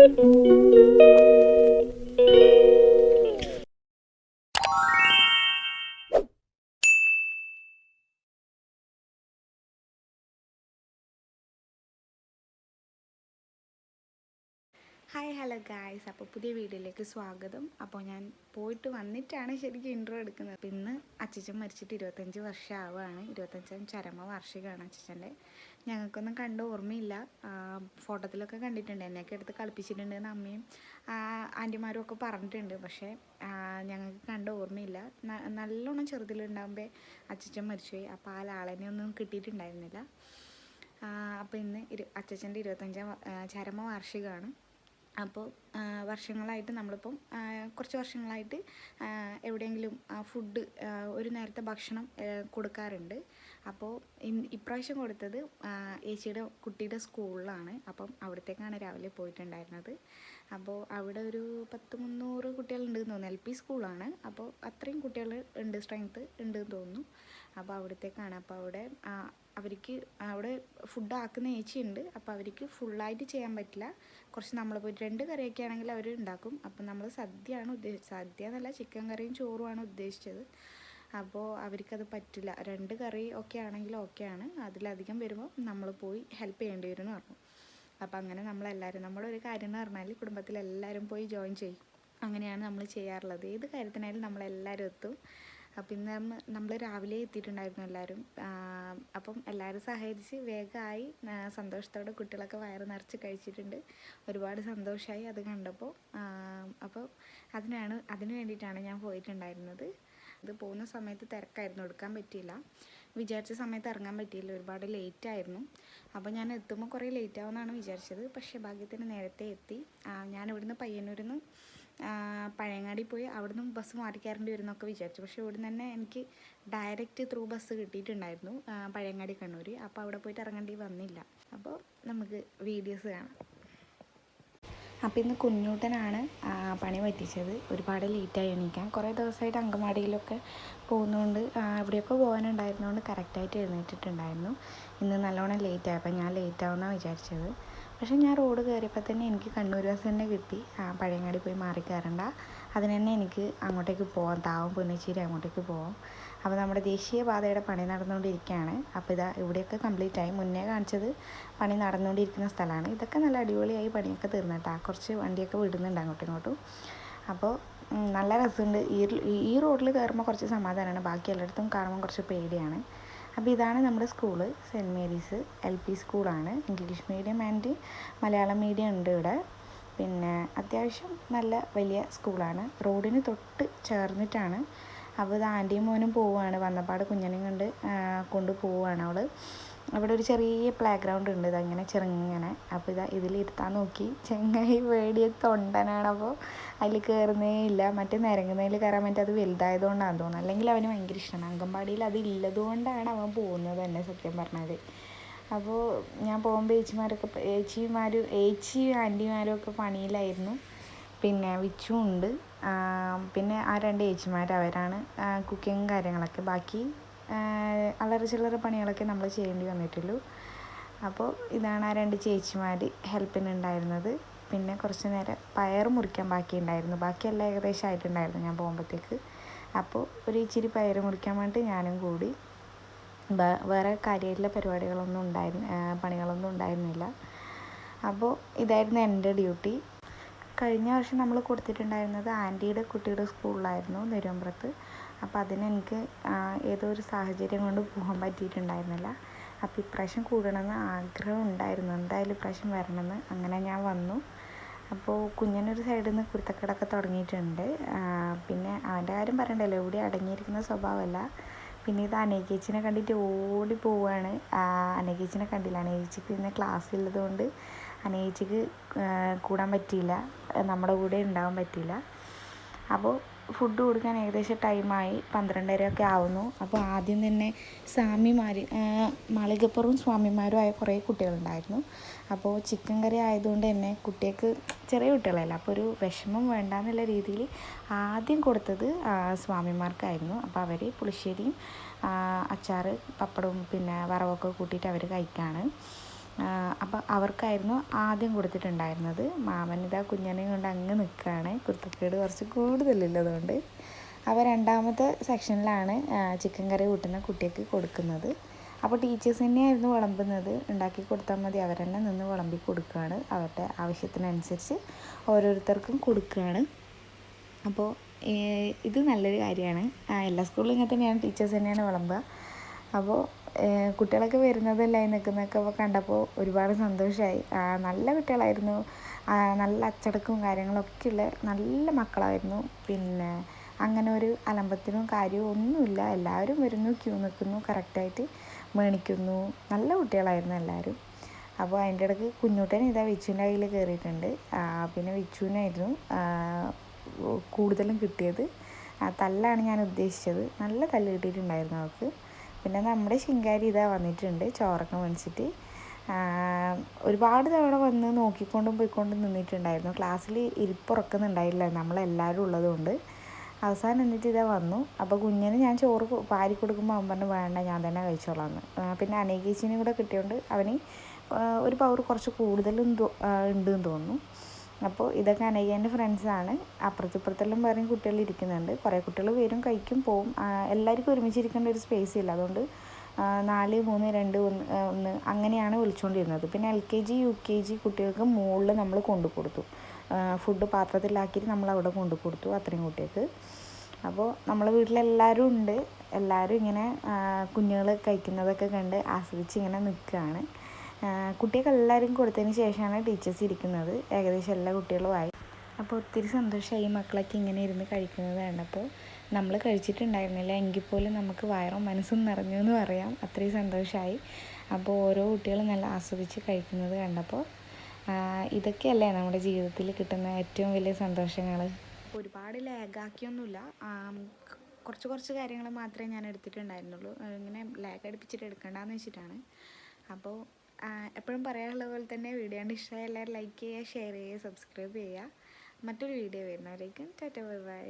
Hi hello guys അപ്പോൾ പുതിയ വീഡിയോയിലേക്ക് സ്വാഗതം. അപ്പോൾ ഞാൻ പോയിട്ട് വന്നിട്ടാണ് ശരിക്കും ഇൻട്രോ എടുക്കുന്നത്. അപ്പോൾ ഇന്ന് അച്ഛൻ മരിച്ചിട്ട് ഇരുപത്തഞ്ച് വർഷം ആവുകയാണ് ഇരുപത്തഞ്ചാം ചരമ വാർഷികമാണ് അച്ഛന്റെ ഞങ്ങൾക്കൊന്നും കണ്ട് ഓർമ്മയില്ല. ഫോട്ടോത്തിലൊക്കെ കണ്ടിട്ടുണ്ട്. എന്നെയൊക്കെ എടുത്ത് കളിപ്പിച്ചിട്ടുണ്ട് എന്ന് അമ്മയും ആന്റിമാരും ഒക്കെ പറഞ്ഞിട്ടുണ്ട്. പക്ഷേ ഞങ്ങൾക്ക് കണ്ട് ഓർമ്മയില്ല. നല്ലോണം ചെറുതിലുണ്ടാകുമ്പോൾ അച്ഛൻ മരിച്ചുപോയി. അപ്പോൾ ആ ലാളനെ ഒന്നും കിട്ടിയിട്ടുണ്ടായിരുന്നില്ല. അപ്പോൾ ഇന്ന് ഇരു അച്ഛന്റെ ഇരുപത്തഞ്ചാം ചരമ വാർഷികമാണ് അപ്പോൾ വർഷങ്ങളായിട്ട് നമ്മളിപ്പം കുറച്ച് വർഷങ്ങളായിട്ട് എവിടെയെങ്കിലും ഫുഡ് ഒരു നേരത്തെ ഭക്ഷണം കൊടുക്കാറുണ്ട്. അപ്പോൾ ഇപ്രാവശ്യം കൊടുത്തത് ഏച്ചിയുടെ കുട്ടിയുടെ സ്കൂളിലാണ്. അപ്പം അവിടത്തേക്കാണ് രാവിലെ പോയിട്ടുണ്ടായിരുന്നത്. അപ്പോൾ അവിടെ ഒരു പത്ത് മുന്നൂറ് കുട്ടികളുണ്ടെന്ന് തോന്നുന്നു. എൽ പി സ്കൂളാണ്. അപ്പോൾ അത്രയും കുട്ടികൾ ഉണ്ട് സ്ട്രെങ്ത്ത് ഉണ്ടെന്ന് തോന്നുന്നു. അപ്പോൾ അവിടത്തേക്കാണ്. അപ്പോൾ അവിടെ അവർക്ക് അവിടെ ഫുഡ് ആക്കുന്ന ഏച്ചിയുണ്ട് അപ്പോൾ അവർക്ക് ഫുള്ളായിട്ട് ചെയ്യാൻ പറ്റില്ല. കുറച്ച് നമ്മൾ പോയിട്ട് രണ്ട് കറിയൊക്കെ ആണെങ്കിൽ അവർ ഉണ്ടാക്കും. അപ്പോൾ നമ്മൾ സദ്യയാണ് ഉദ്ദേശിച്ചത് സദ്യ എന്നല്ല ചിക്കൻ കറിയും ചോറുമാണ് ഉദ്ദേശിച്ചത്. അപ്പോൾ അവർക്കത് പറ്റില്ല. രണ്ട് കറി ഒക്കെ ആണെങ്കിൽ ഓക്കെയാണ് അതിലധികം വരുമ്പോൾ നമ്മൾ പോയി ഹെൽപ്പ് ചെയ്യേണ്ടി വരും എന്ന് പറഞ്ഞു. അപ്പോൾ അങ്ങനെ നമ്മളെല്ലാവരും നമ്മളൊരു കാര്യം എന്ന് പറഞ്ഞാൽ കുടുംബത്തിലെല്ലാവരും പോയി ജോയിൻ ചെയ്യും. അങ്ങനെയാണ് നമ്മൾ ചെയ്യാറുള്ളത്. ഏത് കാര്യത്തിനായാലും നമ്മളെല്ലാവരും എത്തും. അപ്പം ഇന്ന് നമ്മൾ രാവിലെ എത്തിയിട്ടുണ്ടായിരുന്നു എല്ലാവരും അപ്പം എല്ലാവരും സഹകരിച്ച് വേഗമായി സന്തോഷത്തോടെ കുട്ടികളൊക്കെ വയറ് നിറച്ച് കഴിച്ചിട്ടുണ്ട്. ഒരുപാട് സന്തോഷമായി അത് കണ്ടപ്പോൾ അപ്പോൾ അതിനാണ് അതിന് വേണ്ടിയിട്ടാണ് ഞാൻ പോയിട്ടുണ്ടായിരുന്നത്. ഇത് പോകുന്ന സമയത്ത് തിരക്കായിരുന്നു എടുക്കാൻ പറ്റിയില്ല. വിചാരിച്ച സമയത്ത് ഇറങ്ങാൻ പറ്റിയില്ല ഒരുപാട് ലേറ്റ് ആയിരുന്നു അപ്പോൾ ഞാൻ എത്തുമ്പോൾ കുറേ ലേറ്റ് ആവുമെന്നാണ് വിചാരിച്ചത്. പക്ഷേ ഭാഗ്യത്തിന് നേരത്തെ എത്തി. ഞാൻ ഇവിടുന്ന് പയ്യന്നൂരിൽ നിന്ന് പഴയങ്ങാടി പോയി അവിടുന്ന് ബസ് മാറ്റിക്കാറേണ്ടി കയറേണ്ടി വരുന്നൊക്കെ വിചാരിച്ചു. പക്ഷേ ഇവിടുന്ന് തന്നെ എനിക്ക് ഡയറക്റ്റ് ത്രൂ ബസ് കിട്ടിയിട്ടുണ്ടായിരുന്നു പഴയങ്ങാടി കണ്ണൂർ അപ്പോൾ അവിടെ പോയിട്ട് ഇറങ്ങേണ്ടി വന്നില്ല. അപ്പോൾ നമുക്ക് വീഡിയോസ് കാണാം. അപ്പോൾ ഇന്ന് കുഞ്ഞൂട്ടനാണ് പണി പറ്റിച്ചത്. ഒരുപാട് ലേറ്റായി എണീക്കാൻ. കുറേ ദിവസമായിട്ട് അങ്കമാടിയിലൊക്കെ പോകുന്നതുകൊണ്ട് എവിടെയൊക്കെ പോകാനുണ്ടായിരുന്നതുകൊണ്ട് കറക്റ്റായിട്ട് എഴുന്നേറ്റിട്ടുണ്ടായിരുന്നു. ഇന്ന് നല്ലോണം ലേറ്റായി. ആയപ്പോൾ ഞാൻ ലേറ്റാവുമെന്നാണ് വിചാരിച്ചത്. പക്ഷേ ഞാൻ റോഡ് കയറിയപ്പോൾ തന്നെ എനിക്ക് കണ്ണൂർ ബസ് തന്നെ കിട്ടി. പഴയങ്ങാടി പോയി മാറി കയറണ്ട. അതിന് തന്നെ എനിക്ക് അങ്ങോട്ടേക്ക് പോവാം. താവും പുന്നശ്ശേരി അങ്ങോട്ടേക്ക് പോവാം. അപ്പോൾ നമ്മുടെ ദേശീയ പാതയുടെ പണി നടന്നുകൊണ്ടിരിക്കുകയാണ്. അപ്പോൾ ഇതാ ഇവിടെയൊക്കെ കംപ്ലീറ്റ് ആയി മുന്നേ കാണിച്ചത് പണി നടന്നുകൊണ്ടിരിക്കുന്ന സ്ഥലമാണ്. ഇതൊക്കെ നല്ല അടിപൊളിയായി പണിയൊക്കെ തീർന്നിട്ടാ. കുറച്ച് വണ്ടിയൊക്കെ വിടുന്നുണ്ട് അങ്ങോട്ടും ഇങ്ങോട്ടും. അപ്പോൾ നല്ല രസമുണ്ട്. ഈ ഈ റോഡിൽ കയറുമ്പോൾ കുറച്ച് സമാധാനമാണ്. ബാക്കി എല്ലായിടത്തും കാണുമ്പോൾ കുറച്ച് പേടിയാണ്. അപ്പോൾ ഇതാണ് നമ്മുടെ school. Saint Mary's L P സ്കൂളാണ്. English medium and Malayalam medium ഉണ്ട് ഇവിടെ. പിന്നെ അത്യാവശ്യം നല്ല വലിയ സ്കൂളാണ്. റോഡിന് തൊട്ട് ചേർന്നിട്ടാണ്. അപ്പോൾ ഇത് ആന്റിയും മോനും പോവുകയാണ്. വന്നപ്പാട് കുഞ്ഞനും കൊണ്ട് കൊണ്ടുപോവുകയാണ് അവൾ അവിടെ ഒരു ചെറിയ പ്ലേ ഗ്രൗണ്ട് ഉണ്ട്. ഇതങ്ങനെ ചെറുങ്ങനെ. അപ്പോൾ ഇതാ ഇതിലിരുത്താൻ നോക്കി. ചെങ്ങായി പേടിയ തൊണ്ടനാണ്. അപ്പോൾ അതിൽ കയറുന്നേ ഇല്ല. മറ്റേ നിരങ്ങുന്നതിൽ കയറാൻ പറ്റും അത് വലുതായതുകൊണ്ടാണ് തോന്നുന്നത് അല്ലെങ്കിൽ അവന് ഭയങ്കര ഇഷ്ടമാണ് അങ്കമ്പാടിയിൽ അത് ഇല്ലതുകൊണ്ടാണ് അവൻ പോകുന്നത് തന്നെ സത്യം പറഞ്ഞാൽ അപ്പോൾ ഞാൻ പോകുമ്പോൾ ഏച്ചിമാരൊക്കെ ഏച്ചിമാരും ഏച്ചിയും ആന്റിമാരും ഒക്കെ പണിയിലായിരുന്നു. പിന്നെ വിച്ചു ഉണ്ട്. പിന്നെ ആ രണ്ട് ഏച്ചിമാർ അവരാണ്. കുക്കിങ് കാര്യങ്ങളൊക്കെ. ബാക്കി അല്ലറ ചില്ലറ പണികളൊക്കെ നമ്മൾ ചെയ്യേണ്ടി വന്നിട്ടുള്ളൂ. അപ്പോൾ ഇതാണ് ആ രണ്ട് ചേച്ചിമാർ ഹെൽപ്പിനുണ്ടായിരുന്നത്. പിന്നെ കുറച്ച് നേരം പയർ മുറിക്കാൻ ബാക്കിയുണ്ടായിരുന്നു ബാക്കിയെല്ലാം ഏകദേശം ആയിട്ടുണ്ടായിരുന്നു ഞാൻ പോകുമ്പോഴത്തേക്ക്. അപ്പോൾ ഒരു ഇച്ചിരി പയർ മുറിക്കാൻ വേണ്ടി ഞാനും കൂടി. വേറെ കാര്യമായിട്ടുള്ള പരിപാടികളൊന്നും ഉണ്ടായിരുന്നു പണികളൊന്നും ഉണ്ടായിരുന്നില്ല. അപ്പോൾ ഇതായിരുന്നു എന്റെ ഡ്യൂട്ടി. കഴിഞ്ഞ വർഷം നമ്മൾ കൊടുത്തിട്ടുണ്ടായിരുന്നത് ആന്റിയുടെ കുട്ടിയുടെ സ്കൂളിലായിരുന്നു നെരുമ്പ്രത്ത് അപ്പോൾ അതിന് എനിക്ക് ഏതോ ഒരു സാഹചര്യം കൊണ്ട് പോകാൻ പറ്റിയിട്ടുണ്ടായിരുന്നില്ല. അപ്പോൾ ഇപ്രാവശ്യം കൂടണമെന്ന് ആഗ്രഹം ഉണ്ടായിരുന്നു. എന്തായാലും ഇപ്രാവശ്യം വരണമെന്ന് അങ്ങനെ ഞാൻ വന്നു. അപ്പോൾ കുഞ്ഞിനൊരു സൈഡിൽ നിന്ന് കുരുത്തക്കേടൊക്കെ തുടങ്ങിയിട്ടുണ്ട്. പിന്നെ അവന്റെ കാര്യം പറയണ്ടല്ലോ. എവിടെ അടങ്ങിയിരിക്കുന്ന സ്വഭാവമല്ല. പിന്നെ ഇത് അനേകേച്ചിനെ കണ്ടിട്ട് ഓടി പോവുകയാണ്. അനേകേച്ചിനെ കണ്ടില്ല. അനേകേച്ചിക്ക് പിന്നെ ക്ലാസ് ഉള്ളതുകൊണ്ട് അനേകേച്ചിക്ക് കൂടാൻ പറ്റിയില്ല. നമ്മുടെ കൂടെ ഉണ്ടാവാൻ പറ്റിയില്ല. അപ്പോൾ ഫുഡ് കൊടുക്കാൻ ഏകദേശം ടൈമായി പന്ത്രണ്ടരയൊക്കെ ആവുന്നു. അപ്പോൾ ആദ്യം തന്നെ സ്വാമിമാർ മാളികപ്പുറവും സ്വാമിമാരും ആയ കുറേ കുട്ടികളുണ്ടായിരുന്നു. അപ്പോൾ ചിക്കൻ കറി ആയതുകൊണ്ട് തന്നെ കുട്ടികൾക്ക് ചെറിയ കുട്ടികളല്ല അപ്പോൾ ഒരു വിഷമം വേണ്ട എന്നുള്ള രീതിയിൽ ആദ്യം കൊടുത്തത് സ്വാമിമാർക്കായിരുന്നു. അപ്പോൾ അവർ പുളിശ്ശേരിയും അച്ചാറ് പപ്പടവും പിന്നെ വറവൊക്കെ കൂട്ടിയിട്ട് അവർ കഴിക്കാണ്. അപ്പോൾ അവർക്കായിരുന്നു ആദ്യം കൊടുത്തിട്ടുണ്ടായിരുന്നത്. മാമൻ ഇതാ കുഞ്ഞനെ കൊണ്ട് അങ്ങ് നിൽക്കുകയാണ് കുരുത്തക്കേട് കുറച്ച് കൂടുതലുള്ളതുകൊണ്ട് അവ രണ്ടാമത്തെ സെക്ഷനിലാണ് ചിക്കൻ കറി കൂട്ടുന്ന കുട്ടിക്ക് കൊടുക്കുന്നത്. അപ്പോൾ ടീച്ചേഴ്സ് തന്നെയായിരുന്നു വിളമ്പുന്നത്. ഉണ്ടാക്കി കൊടുത്താൽ മതി. അവർ തന്നെ നിന്ന് വിളമ്പി കൊടുക്കുകയാണ്. അവരുടെ ആവശ്യത്തിനനുസരിച്ച് ഓരോരുത്തർക്കും കൊടുക്കുകയാണ്. അപ്പോൾ ഇത് നല്ലൊരു കാര്യമാണ്. എല്ലാ സ്കൂളിലും ഇങ്ങനെ തന്നെയാണ് ടീച്ചേഴ്സ് തന്നെയാണ് വിളമ്പുക. അപ്പോൾ കുട്ടികളൊക്കെ വരുന്നത് ലൈൻ നിൽക്കുന്നതൊക്കെ കണ്ടപ്പോൾ ഒരുപാട് സന്തോഷമായി നല്ല കുട്ടികളായിരുന്നു. നല്ല അച്ചടക്കവും കാര്യങ്ങളൊക്കെ ഉള്ള നല്ല മക്കളായിരുന്നു. പിന്നെ അങ്ങനെ ഒരു അലമ്പത്തിനും കാര്യവും ഒന്നുമില്ല. എല്ലാവരും വരുന്നു ക്യൂ നിൽക്കുന്നു കറക്റ്റായിട്ട് മേണിക്കുന്നു. നല്ല കുട്ടികളായിരുന്നു എല്ലാവരും. അപ്പോൾ അതിന്റെ ഇടയ്ക്ക് കുഞ്ഞൂട്ടൻ ഇതാ വിച്ചുവിന്റെ കയ്യിൽ കയറിയിട്ടുണ്ട്. പിന്നെ വിച്ചുവിനായിരുന്നു കൂടുതലും കിട്ടിയത്. തല്ലാണ് ഞാൻ ഉദ്ദേശിച്ചത്. നല്ല തല്ല് കിട്ടിയിട്ടുണ്ടായിരുന്നു അവൾക്ക്. പിന്നെ നമ്മുടെ ശിങ്കാരി ഇതാ വന്നിട്ടുണ്ട് ചോറൊക്കെ മേടിച്ചിട്ട്. ഒരുപാട് തവണ വന്ന് നോക്കിക്കൊണ്ടും പോയിക്കൊണ്ടും നിന്നിട്ടുണ്ടായിരുന്നു. ക്ലാസ്സിൽ ഇരിപ്പുറക്കുന്നുണ്ടായില്ല നമ്മളെല്ലാവരും ഉള്ളതുകൊണ്ട്. അവസാനം എന്നിട്ട് ഇതാ വന്നു. അപ്പോൾ കുഞ്ഞിന് ഞാൻ ചോറ് പാരി കൊടുക്കുമ്പോൾ അവൻ പറഞ്ഞു വേണ്ട ഞാൻ തന്നെ കഴിച്ചോളാം എന്ന് പിന്നെ അനേകേച്ചിനെ കൂടെ കിട്ടിയോണ്ട് അവന് ഒരു പവർ കുറച്ച് കൂടുതലും ഉണ്ട് എന്ന് തോന്നുന്നു. അപ്പോൾ ഇതൊക്കെ അനേകേന്റെ ഫ്രണ്ട്സാണ്. അപ്പുറത്തിപ്പുറത്തെല്ലാം വേറെയും കുട്ടികൾ ഇരിക്കുന്നുണ്ട്. കുറേ കുട്ടികൾ വരും കഴിക്കും പോവും. എല്ലാവർക്കും ഒരുമിച്ചിരിക്കേണ്ട ഒരു സ്പേസ് ഇല്ല. അതുകൊണ്ട് നാല് മൂന്ന് രണ്ട് ഒന്ന് ഒന്ന് അങ്ങനെയാണ് വിളിച്ചുകൊണ്ടിരുന്നത് പിന്നെ L K G U K G കുട്ടികൾക്ക് മുകളിൽ നമ്മൾ കൊണ്ടു കൊടുത്തു. ഫുഡ് പാത്രത്തിലാക്കിയിട്ട് നമ്മൾ അവിടെ കൊണ്ടു കൊടുത്തു അത്രയും കുട്ടികൾക്ക്. അപ്പോൾ നമ്മളെ വീട്ടിലെല്ലാവരും ഉണ്ട്. എല്ലാവരും ഇങ്ങനെ കുഞ്ഞുങ്ങൾ കഴിക്കുന്നതൊക്കെ കണ്ട് ആസ്വദിച്ച് ഇങ്ങനെ നിൽക്കുകയാണ്. കുട്ടികൾക്ക് എല്ലാവരും കൊടുത്തതിന് ശേഷമാണ് ടീച്ചേഴ്സ് ഇരിക്കുന്നത്. ഏകദേശം എല്ലാ കുട്ടികളും ആയി. അപ്പോൾ ഒത്തിരി സന്തോഷമായി മക്കളൊക്കെ ഇങ്ങനെ ഇരുന്ന് കഴിക്കുന്നത് കണ്ടപ്പോൾ നമ്മൾ കഴിച്ചിട്ടുണ്ടായിരുന്നില്ല. എങ്കിൽ പോലും നമുക്ക് വയറും മനസ്സും നിറഞ്ഞു എന്ന് പറയാം. അത്രയും സന്തോഷമായി. അപ്പോൾ ഓരോ കുട്ടികളും നല്ല ആസ്വദിച്ച് കഴിക്കുന്നത് കണ്ടപ്പോൾ ഇതൊക്കെയല്ലേ നമ്മുടെ ജീവിതത്തിൽ കിട്ടുന്ന ഏറ്റവും വലിയ സന്തോഷങ്ങൾ? ഒരുപാട് ലാഗാക്കിയൊന്നുമില്ല. കുറച്ച് കുറച്ച് കാര്യങ്ങൾ മാത്രമേ ഞാൻ എടുത്തിട്ടുണ്ടായിരുന്നുള്ളൂ. ഇങ്ങനെ ലാഗ് അടുപ്പിച്ചിട്ട് എടുക്കണ്ടെന്ന് വെച്ചിട്ടാണ്. അപ്പോൾ എപ്പോഴും പറയാനുള്ള പോലെ തന്നെ വീഡിയോ ആണ് ഇഷ്ടമായ എല്ലാവരും ലൈക്ക് ചെയ്യുക ഷെയർ ചെയ്യുക സബ്സ്ക്രൈബ് ചെയ്യുക. മറ്റൊരു വീഡിയോ വരുന്നവരേക്കും ടാറ്റ ബൈ ബൈ